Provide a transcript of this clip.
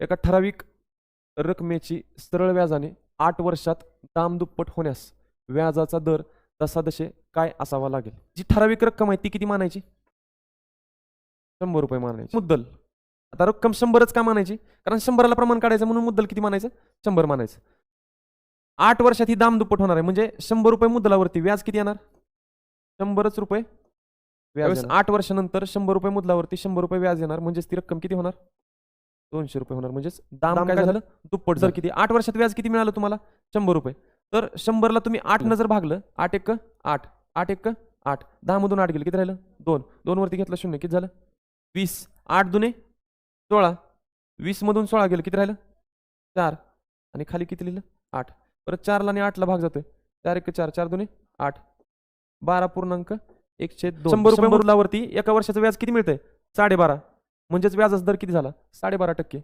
एका ठराविक रकमेची सरळ व्याजाने आठ वर्षात दाम दुप्पट होण्यास व्याजाचा दर तसा दशे काय असावा लागेल? जी ठराविक रक्कम आहे ती किती मानायची? शंभर रुपये मानायची. मुद्दल. आता रक्कम शंभरच का मानायची? कारण शंभराला प्रमाण काढायचं म्हणून मुद्दल किती मानायचं? शंभर मानायचं. आठ वर्षात ही दाम दुप्पट होणार आहे. म्हणजे शंभर रुपये मुद्दलावरती व्याज किती येणार? शंभरच रुपये व्याज आठ वर्षानंतर शंभर रुपये मुद्दलावरती शंभर रुपये व्याज येणार. म्हणजेच ती रक्कम किती होणार? दोनशे रुपये होणार. म्हणजेच दाम काय झालं? दुप्पट जर किती? आठ वर्षात व्याज किती मिळालं तुम्हाला? शंभर रुपये. तर शंभरला तुम्ही आठ न जर भागलं आठ एक आठ. आठ एक आठ. दहा मधून आठ गेलं. किती राहिलं? दोन. दोन वरती घेतलं शून्य. किती झालं? वीस. आठ दुने सोळा. वीस मधून सोळा गेलं. किती राहिलं? चार. आणि खाली किती लिहिलं? आठ. परत चारला आणि आठला भाग जातोय. चार एक चार. चार दुने आठ. बारा पूर्णांक एकशे दोन. शंभर रुपये मुद्दलावरती एका वर्षाचं व्याज किती मिळतंय? साडेबारा. म्हणजेच व्याजाचा दर किती झाला? साडेबारा टक्के.